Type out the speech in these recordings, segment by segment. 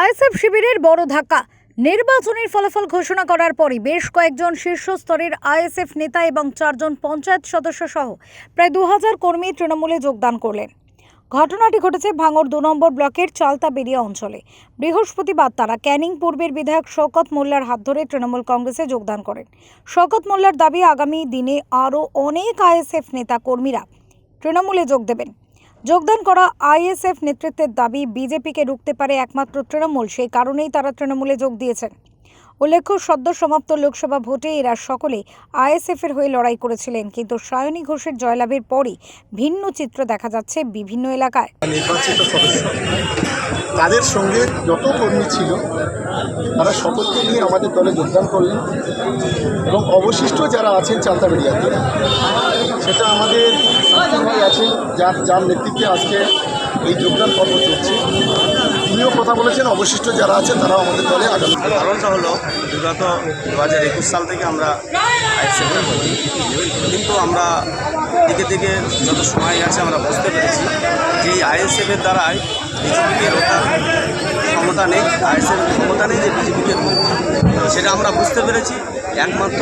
ISF শিবিরের বড় ধাক্কা। নির্বাচনের ফলাফল ঘোষণা করার পরই বেশ কয়েকজন শীর্ষস্তরের আইএসএফ নেতা এবং চারজন পঞ্চায়েত সদস্য সহ প্রায় দু হাজার কর্মী তৃণমূলে যোগদান করলেন। ঘটনাটি ঘটেছে ভাঙর দু নম্বর ব্লকের চালতা চালতাবেরিয়া অঞ্চলে। বৃহস্পতিবার তারা ক্যানিং পূর্বের বিধায়ক শওকত মোল্লার হাত ধরে তৃণমূল কংগ্রেসে যোগদান করেন। শওকত মোল্লার দাবি, আগামী দিনে আরও অনেক আইএসএফ নেতা কর্মীরা তৃণমূলে যোগ দেবেন। যোগদান করা আইএসএফ নেতৃত্বের দাবি বিজেপিকে রুখতে পারে একমাত্র তৃণমূল, সেই কারণেই তারা তৃণমূলে যোগ দিয়েছেন। উল্লেখ্য, সদ্য সমাপ্ত লোকসভা ভোটে এরা সকলে আইএসএফের হয়ে লড়াই করেছিলেন, কিন্তু সায়নী ঘোষের জয়লাভের পরই ভিন্ন চিত্র দেখা যাচ্ছে বিভিন্ন এলাকায়। নির্বাচিত সদস্য, তাদের সঙ্গে যত কর্মী ছিল, তারা সকলকে নিয়ে আমাদের দলে যোগদান করলেন এবং অবশিষ্ট যারা আছেন চালতাবেড়িয়াতে সেটা আমাদের ভাই আছেন যার যার নেতৃত্বে আজকে এই যোগদান পর্ব চলছে। তিনিও কথা বলেছেন, অবশিষ্ট যারা আছেন তারাও আমাদের দলে আগামী কারণটা হলো, বিগত দু হাজার একুশ সাল থেকে আমরা কিন্তু আমরা দিকে দিকে যত সময় গেছে আমরা বুঝতে পেরেছি যে আইএসএফের দ্বারাই বিজেপিকে ক্ষমতা নেই। আইএসএফের ক্ষমতা নেই যে সেটা আমরা বুঝতে পেরেছি। একমাত্র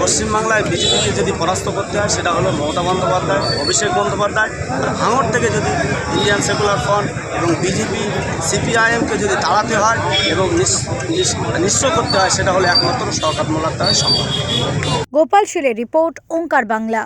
পশ্চিমবাংলায় বিজেপিকে যদি পরাস্ত করতে হয়, সেটা হলো মমতা বন্দ্যোপাধ্যায়, অভিষেক বন্দ্যোপাধ্যায়। আর ভাঙর থেকে যদি ইন্ডিয়ান সেকুলার ফ্রন্ট এবং বিজেপি সিপিআইএমকে যদি তাড়াতে হয় এবং নিঃস্ব করতে হয়, সেটা হলো একমাত্র সরকার মোলার দ্বারাই সম্ভব। গোপাল শিলের রিপোর্ট, ওঙ্কার বাংলা।